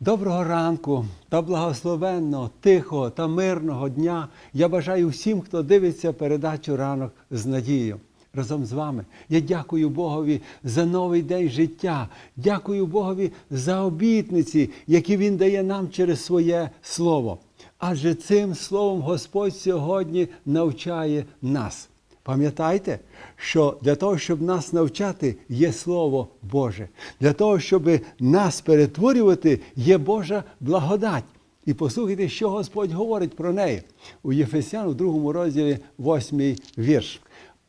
Доброго ранку та благословенного, тихого та мирного дня. Я бажаю всім, хто дивиться передачу ранок з надією. Разом з вами я дякую Богові за новий день життя. Дякую Богові за обітниці, які Він дає нам через своє слово. Адже цим словом Господь сьогодні навчає нас. Пам'ятайте, що для того, щоб нас навчати, є Слово Боже. Для того, щоб нас перетворювати, є Божа благодать. І послухайте, що Господь говорить про неї у Єфесян у другому розділі, восьмий вірш.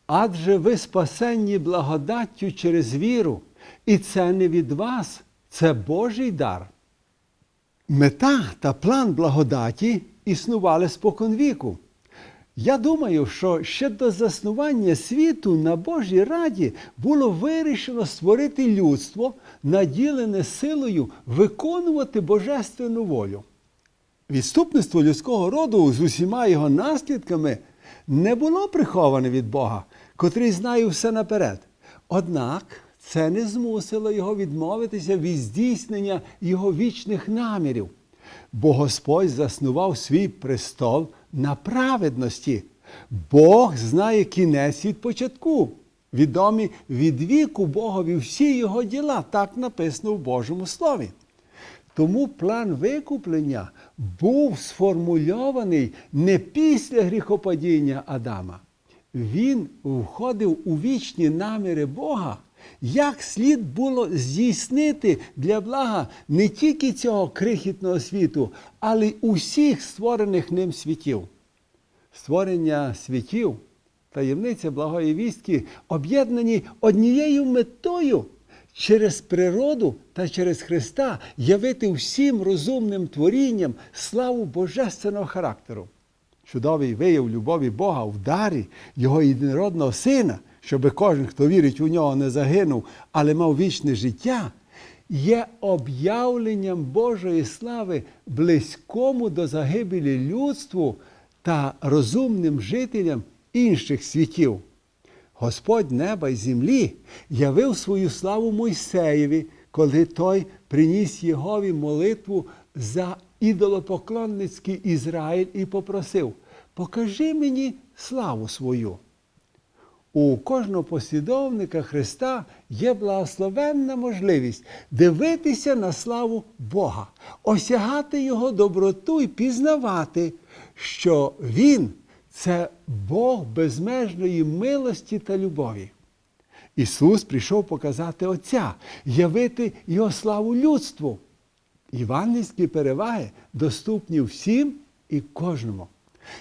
Адже ви спасенні благодаттю через віру, і це не від вас, це Божий дар. Мета та план благодаті існували споконвіку. Я думаю, що ще до заснування світу на Божій раді було вирішено створити людство, наділене силою виконувати божественну волю. Відступництво людського роду з усіма його наслідками не було приховане від Бога, котрий знає все наперед. Однак це не змусило його відмовитися від здійснення його вічних намірів, бо Господь заснував свій престол на праведності. Бог знає кінець від початку. Відомі від віку Богові всі його діла, так написано в Божому Слові. Тому план викуплення був сформульований не після гріхопадіння Адама. Він входив у вічні наміри Бога, як слід було здійснити для блага не тільки цього крихітного світу, але й усіх створених ним світів. Створення світів, таємниця благої вістки об'єднані однією метою через природу та через Христа явити всім розумним творінням славу божественного характеру. Чудовий вияв любові Бога в дарі Його єдинородного Сина, щоби кожен, хто вірить у нього, не загинув, але мав вічне життя, є об'явленням Божої слави близькому до загибелі людству та розумним жителям інших світів. Господь неба й землі явив свою славу Мойсеєві, коли той приніс Єгові молитву за ідолопоклонницький Ізраїль і попросив: Покажи мені славу свою. У кожного послідовника Христа є благословенна можливість дивитися на славу Бога, осягати Його доброту і пізнавати, що Він це Бог безмежної милості та любові. Ісус прийшов показати Отця, явити Його славу людству. Івангельські переваги доступні всім і кожному.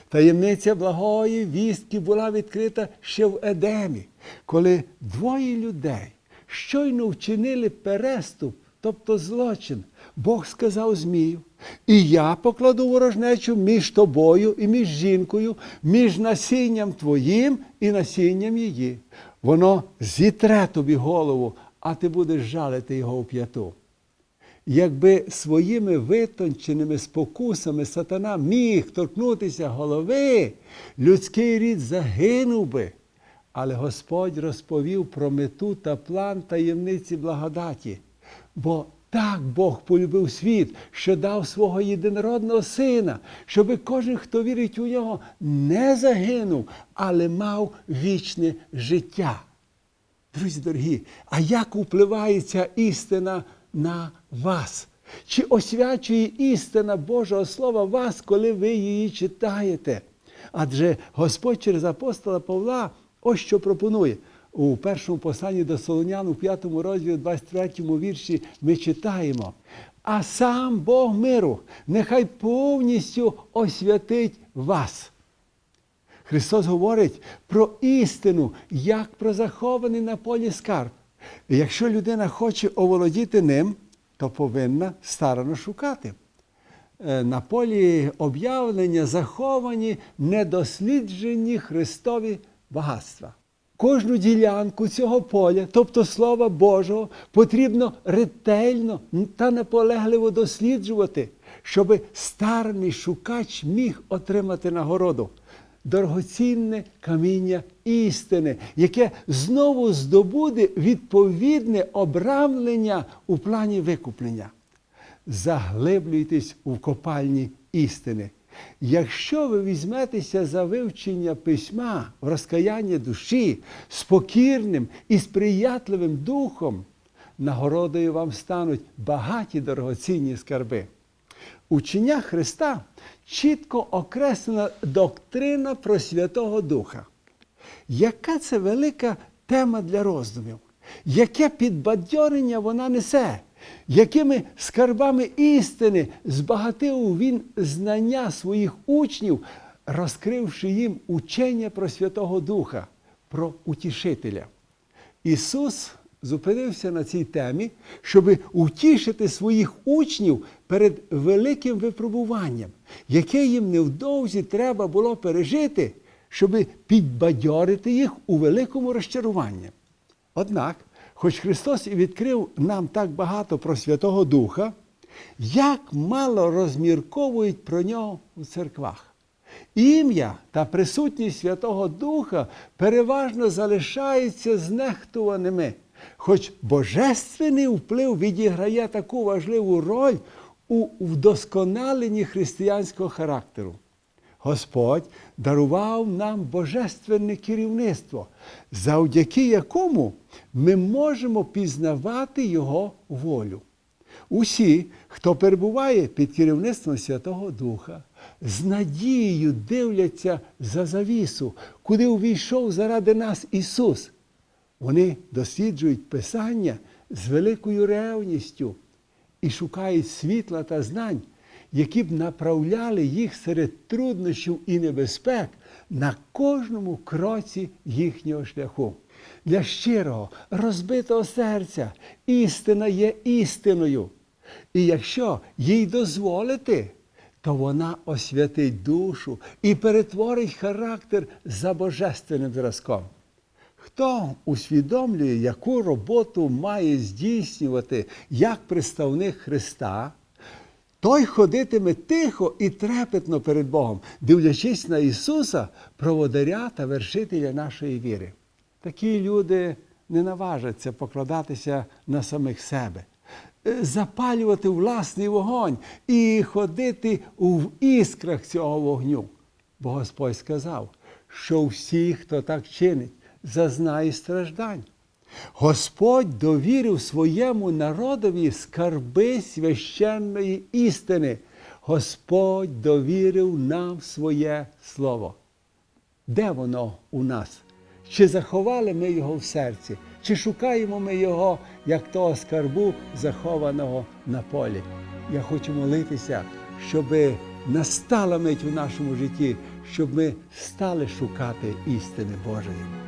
Таємниця благої вістки була відкрита ще в Едемі, коли двоє людей щойно вчинили переступ, тобто злочин. Бог сказав Змію, і я покладу ворожнечу між тобою і між жінкою, між насінням твоїм і насінням її. Воно зітре тобі голову, а ти будеш жалити його в п'яту. Якби своїми витонченими спокусами сатана міг торкнутися голови, людський рід загинув би. Але Господь розповів про мету та план таємниці благодаті. Бо так Бог полюбив світ, що дав свого єдинородного сина, щоби кожен, хто вірить у нього, не загинув, але мав вічне життя. Друзі дорогі, а як впливає ця істина на вас? Чи освячує істина Божого Слова вас, коли ви її читаєте? Адже Господь через апостола Павла ось що пропонує. У першому посланні до Солонян, у п'ятому розділі, 23 вірші, ми читаємо. А сам Бог миру нехай повністю освятить вас. Христос говорить про істину, як про захований на полі скарб. Якщо людина хоче оволодіти ним, то повинна старано шукати. Е, На полі об'явлення заховані недосліджені Христові багатства. Кожну ділянку цього поля, тобто Слова Божого, потрібно ретельно та наполегливо досліджувати, щоб старний шукач міг отримати нагороду дорогоцінне каміння істини, яке знову здобуде відповідне обрамлення у плані викуплення. заглиблюйтесь у копальні істини. Якщо ви візьметеся за вивчення письма в розкаяння душі з покірним і сприятливим духом, нагородою вам стануть багаті дорогоцінні скарби. У чинях Христа чітко окреслена доктрина про Святого Духа. Яка це велика тема для роздумів? Яке підбадьорення вона несе? Якими скарбами істини збагатив він знання своїх учнів, розкривши їм учення про Святого Духа, про утішителя? Ісус зупинився на цій темі, щоб утішити своїх учнів перед великим випробуванням, яке їм невдовзі треба було пережити, щоб підбадьорити їх у великому розчаруванні. Однак, хоч Христос і відкрив нам так багато про Святого Духа, як мало розмірковують про нього у церквах. Ім'я та присутність Святого Духа переважно залишаються знехтуваними, хоч божественний вплив відіграє таку важливу роль у вдосконаленні християнського характеру. Господь дарував нам божественне керівництво, завдяки якому ми можемо пізнавати Його волю. Усі, хто перебуває під керівництвом Святого Духа, з надією дивляться за завісу, куди увійшов заради нас Ісус. Вони досліджують Писання з великою ревністю і шукають світла та знань, які б направляли їх серед труднощів і небезпек на кожному кроці їхнього шляху. Для щирого, розбитого серця істина є істиною. І якщо їй дозволити, то вона освятить душу і перетворить характер за божественним зразком. Хто усвідомлює, яку роботу має здійснювати як представник Христа, той ходитиме тихо і трепетно перед Богом, дивлячись на Ісуса, проводаря та вершителя нашої віри. Такі люди не наважаться покладатися на самих себе, е, запалювати власний вогонь і ходити у іскрах цього вогню. Бо Господь сказав, що всі, хто так чинить, зазнає страждань. Господь довірив своєму народові скарби священної істини. Господь довірив нам своє слово. Де воно у нас? Чи заховали ми його в серці, чи шукаємо ми його, як того скарбу, захованого на полі? Я хочу молитися, щоб настала мить у нашому житті, щоб ми стали шукати істини Божої.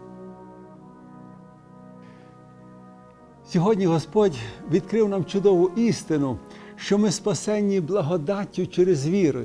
Сьогодні Господь відкрив нам чудову істину, що ми спасенні благодаттю через віру.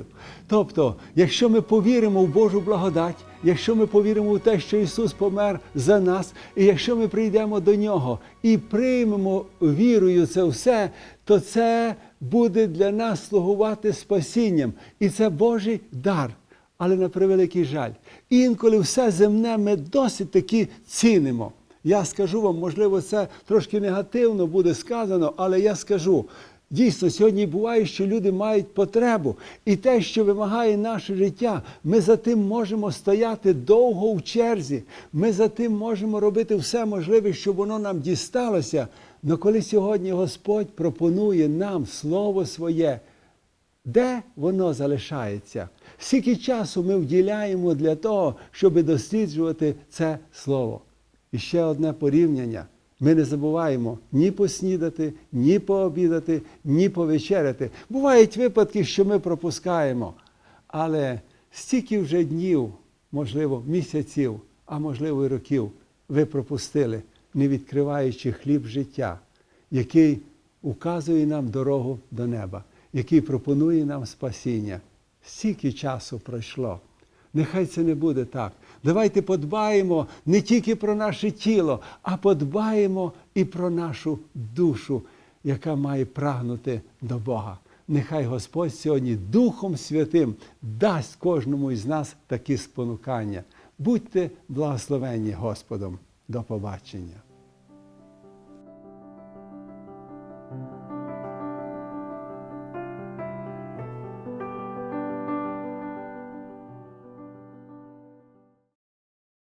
Тобто, якщо ми повіримо в Божу благодать, якщо ми повіримо в те, що Ісус помер за нас, і якщо ми прийдемо до Нього і приймемо вірою це все, то це буде для нас слугувати спасінням. І це Божий дар. Але на превеликий жаль, інколи все земне ми досить таки цінимо. Я скажу вам, можливо, це трошки негативно буде сказано, але я скажу. Дійсно, сьогодні буває, що люди мають потребу, і те, що вимагає наше життя, ми за тим можемо стояти довго в черзі. Ми за тим можемо робити все можливе, щоб воно нам дісталося. Але коли сьогодні Господь пропонує нам Слово своє, де воно залишається? Скільки часу ми вділяємо для того, щоб досліджувати це слово? І ще одне порівняння. Ми не забуваємо ні поснідати, ні пообідати, ні повечеряти. Бувають випадки, що ми пропускаємо. Але стільки вже днів, можливо, місяців, а можливо і років, ви пропустили, не відкриваючи хліб життя, який указує нам дорогу до неба, який пропонує нам спасіння. Стільки часу пройшло. Нехай це не буде так. Давайте подбаємо не тільки про наше тіло, а подбаємо і про нашу душу, яка має прагнути до Бога. Нехай Господь сьогодні Духом Святим дасть кожному із нас такі спонукання. Будьте благословенні Господом. До побачення.